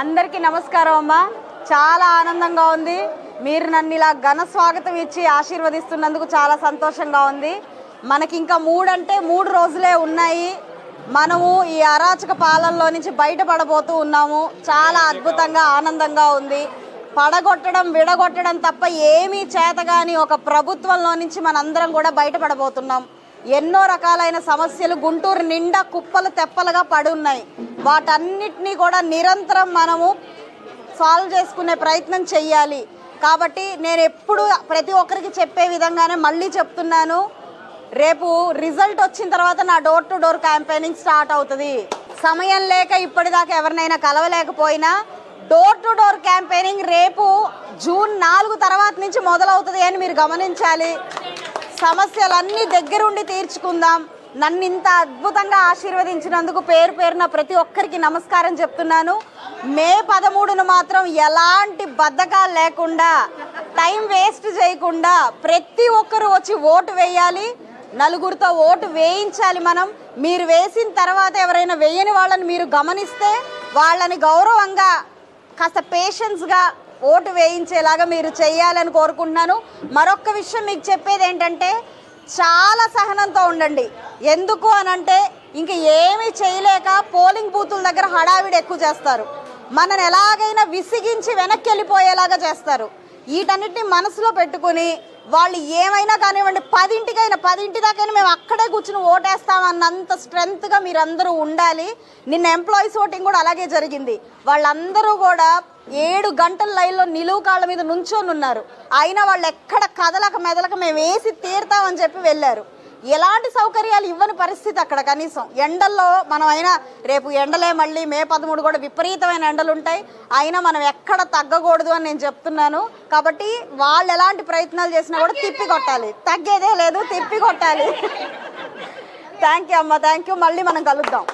అందరికీ నమస్కారం అమ్మా. చాలా ఆనందంగా ఉంది. మీరు నన్ను ఇలా ఘన స్వాగతం ఇచ్చి ఆశీర్వదిస్తున్నందుకు చాలా సంతోషంగా ఉంది. మనకి ఇంకా మూడంటే మూడు రోజులే ఉన్నాయి. మనము ఈ అరాచక పాలనలో నుంచి బయటపడబోతూ ఉన్నాము. చాలా అద్భుతంగా ఆనందంగా ఉంది. పడగొట్టడం విడగొట్టడం తప్ప ఏమీ చేతగాని ఒక ప్రభుత్వంలో నుంచి మనందరం కూడా బయటపడబోతున్నాం. ఎన్నో రకాలైన సమస్యలు గుంటూరు నిండా కుప్పలు తెప్పలుగా పడి ఉన్నాయి వాటన్నిటినీ కూడా నిరంతరం మనము సాల్వ్ చేసుకునే ప్రయత్నం చెయ్యాలి. కాబట్టి నేను ఎప్పుడు ప్రతి ఒక్కరికి చెప్పే విధంగానే మళ్ళీ చెప్తున్నాను. రేపు రిజల్ట్ వచ్చిన తర్వాత నా door to door campaigning start అవుతుంది. సమయం లేక ఇప్పటిదాకా ఎవరినైనా కలవలేకపోయినా డోర్ టు డోర్ క్యాంపెయినింగ్ రేపు జూన్ నాలుగు తర్వాత నుంచి మొదలవుతుంది అని మీరు గమనించాలి. సమస్యలన్నీ దగ్గరుండి తీర్చుకుందాం. నన్ను ఇంత అద్భుతంగా ఆశీర్వదించినందుకు పేరు పేరున ప్రతి ఒక్కరికి నమస్కారం చెప్తున్నాను. మే పదమూడును మాత్రం ఎలాంటి బద్ధకాలు లేకుండా టైం వేస్ట్ చేయకుండా ప్రతి ఒక్కరు వచ్చి ఓటు వేయాలి. నలుగురితో ఓటు వేయించాలి మనం. మీరు వేసిన తర్వాత ఎవరైనా వేయని వాళ్ళని మీరు గమనిస్తే వాళ్ళని గౌరవంగా కాస్త పేషెన్స్గా ఓటు వేయించేలాగా మీరు చేయాలని కోరుకుంటున్నాను. మరొక విషయం మీకు చెప్పేది ఏంటంటే చాలా సహనంతో ఉండండి. ఎందుకు అని అంటే ఇంక ఏమీ చేయలేక పోలింగ్ బూతుల దగ్గర హడావిడి ఎక్కువ చేస్తారు. మనని ఎలాగైనా విసిగించి వెనక్కి వెళ్ళిపోయేలాగా చేస్తారు. వీటన్నిటిని మనసులో పెట్టుకుని వాళ్ళు ఏమైనా కానివ్వండి పదింటికైనా పదింటి దాకైనా మేము అక్కడే కూర్చుని ఓటేస్తామన్నంత స్ట్రెంగ్త్గా మీరందరూ ఉండాలి. నిన్న ఎంప్లాయీస్ ఓటింగ్ కూడా అలాగే జరిగింది. వాళ్ళందరూ కూడా ఏడు గంటల లైన్లో నిలువు కాళ్ళ మీద నుంచొని ఉన్నారు. అయినా వాళ్ళు ఎక్కడ కదలక మెదలక మేము వేసి తీరుతామని చెప్పి వెళ్ళారు. ఎలాంటి సౌకర్యాలు ఇవ్వని పరిస్థితి అక్కడ కనీసం. ఎండల్లో మనం అయినా రేపు ఎండలే మళ్ళీ మే పదమూడు కూడా విపరీతమైన ఎండలు ఉంటాయి. అయినా మనం ఎక్కడ తగ్గకూడదు అని నేను చెప్తున్నాను. కాబట్టి వాళ్ళు ఎలాంటి ప్రయత్నాలు చేసినా కూడా తిప్పి కొట్టాలి. తగ్గేదే లేదు తిప్పి కొట్టాలి. థ్యాంక్ యూ అమ్మ థ్యాంక్ యూ మళ్ళీ మనం కలుద్దాం.